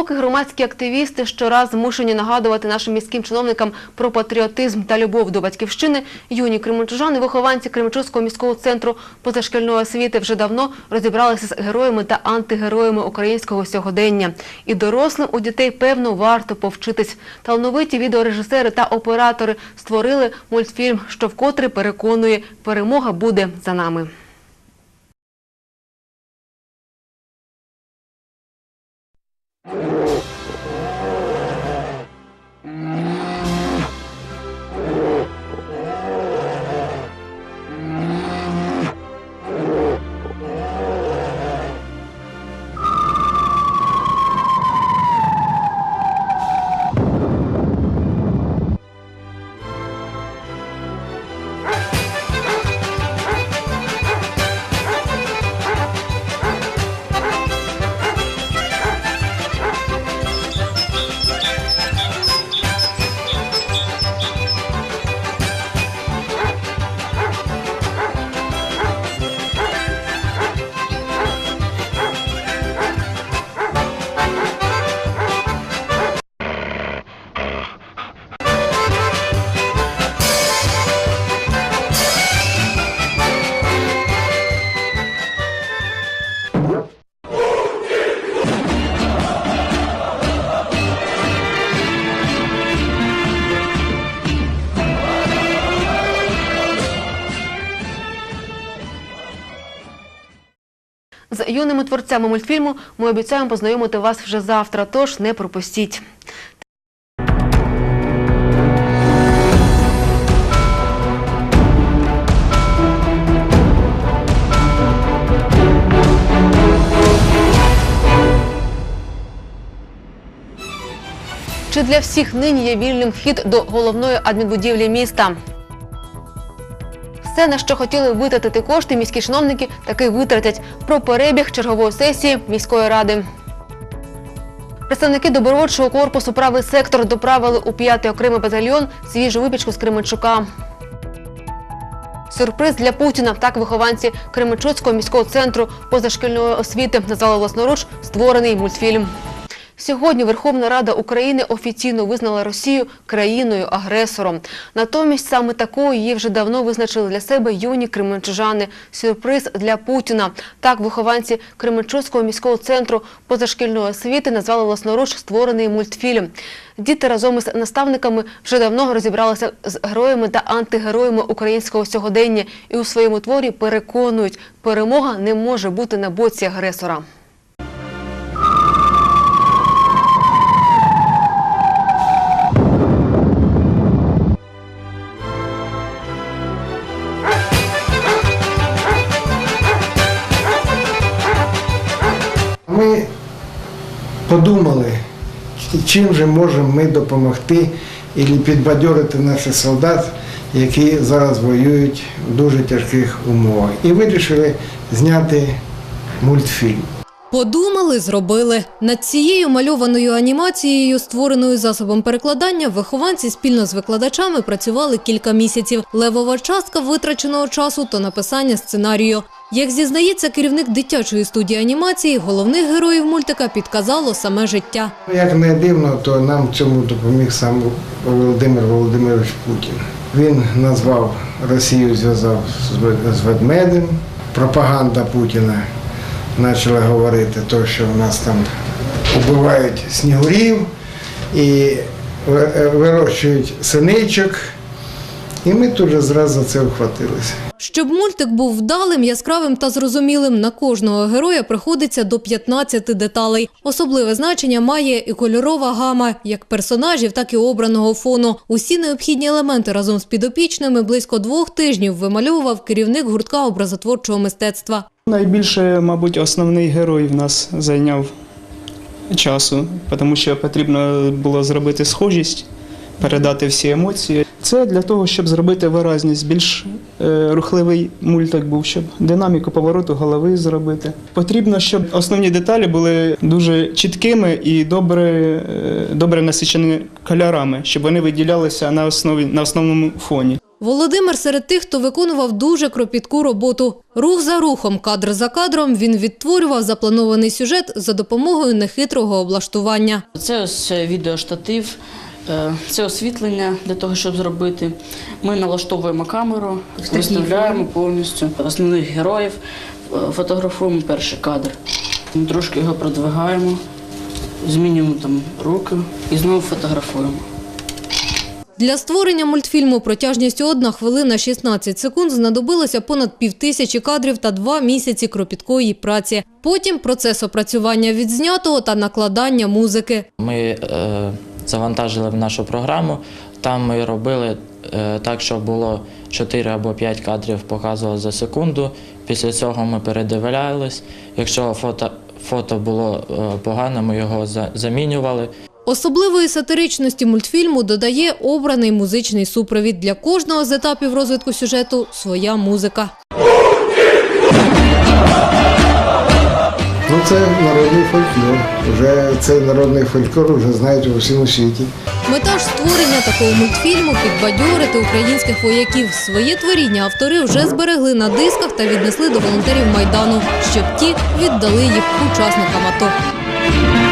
Поки громадські активісти щораз змушені нагадувати нашим міським чиновникам про патріотизм та любов до батьківщини, юні кременчужани, вихованці Кременчуцького міського центру позашкільної освіти вже давно розібралися з героями та антигероями українського сьогодення. І дорослим у дітей певно варто повчитись. Талановиті відеорежисери та оператори створили мультфільм, що вкотре переконує, перемога буде за нами. Юними творцями мультфільму ми обіцяємо познайомити вас вже завтра, тож не пропустіть. Чи для всіх нині є вільним вхід до головної адмінбудівлі міста? Все, на що хотіли витратити кошти, міські чиновники таки витратять про перебіг чергової сесії міської ради. Представники добровольчого корпусу правий сектор доправили у 5-й окремий батальйон свіжу випічку з Кременчука. Сюрприз для Путіна. Так вихованці Кременчуцького міського центру позашкільної освіти назвали власноруч створений мультфільм. Сьогодні Верховна Рада України офіційно визнала Росію країною-агресором. Натомість саме такою її вже давно визначили для себе юні кременчужани. Сюрприз для Путіна. Так вихованці Кременчуцького міського центру позашкільної освіти назвали власноруч створений мультфільм. Діти разом із наставниками вже давно розібралися з героями та антигероями українського сьогодення і у своєму творі переконують, перемога не може бути на боці агресора. Ми подумали, чим же можемо ми допомогти і підбадьорити наших солдат, які зараз воюють в дуже тяжких умовах. І вирішили зняти мультфільм. Подумали, зробили. Над цією мальованою анімацією, створеною засобом перекладання, вихованці спільно з викладачами працювали кілька місяців. Левова частка витраченого часу то написання сценарію. Як зізнається керівник дитячої студії анімації, головних героїв мультика підказало саме життя. Як не дивно, то нам цьому допоміг сам Володимир Володимирович Путін. Він назвав Росію, зв'язав з ведмедем. Пропаганда Путіна почала говорити, то, що в нас там убивають снігурів і е, вирощують синичок. І ми тут же зразу це вхватилися. Щоб мультик був вдалим, яскравим та зрозумілим, на кожного героя приходиться до 15 деталей. Особливе значення має і кольорова гама як персонажів, так і обраного фону. Усі необхідні елементи разом з підопічними близько двох тижнів вимальовував керівник гуртка образотворчого мистецтва. Найбільше, мабуть, основний герой в нас зайняв часу, тому що потрібно було зробити схожість, передати всі емоції. Це для того, щоб зробити виразність, більш е, рухливий мультик був, щоб динаміку повороту голови зробити. Потрібно, щоб основні деталі були дуже чіткими і добре, е, добре насичені кольорами, щоб вони виділялися на основі на основному фоні. Володимир серед тих, хто виконував дуже кропітку роботу. Рух за рухом, кадр за кадром він відтворював запланований сюжет за допомогою нехитрого облаштування. Це ось відеоштатив, це освітлення для того, щоб зробити. Ми налаштовуємо камеру, виставляємо повністю основних героїв, е, фотографуємо перший кадр. Трошки його продвигаємо, змінюємо там руки і знову фотографуємо. Для створення мультфільму протяжністю 1 хвилина 16 секунд знадобилося понад півтисячі кадрів та два місяці кропіткої праці. Потім процес опрацювання відзнятого та накладання музики. Ми е, завантажили в нашу програму. Там ми робили е, так, щоб було 4 або 5 кадрів показувало за секунду. Після цього ми передивлялись. Якщо фото, фото було е, погане, ми його за- замінювали. Особливої сатиричності мультфільму додає обраний музичний супровід. Для кожного з етапів розвитку сюжету своя музика. Ну це народний фольклор. Вже цей народний фольклор вже знають у всьому світі. Мета ж створення такого мультфільму підбадьорити українських вояків. Своє творіння автори вже зберегли на дисках та віднесли до волонтерів майдану, щоб ті віддали їх учасникам АТО.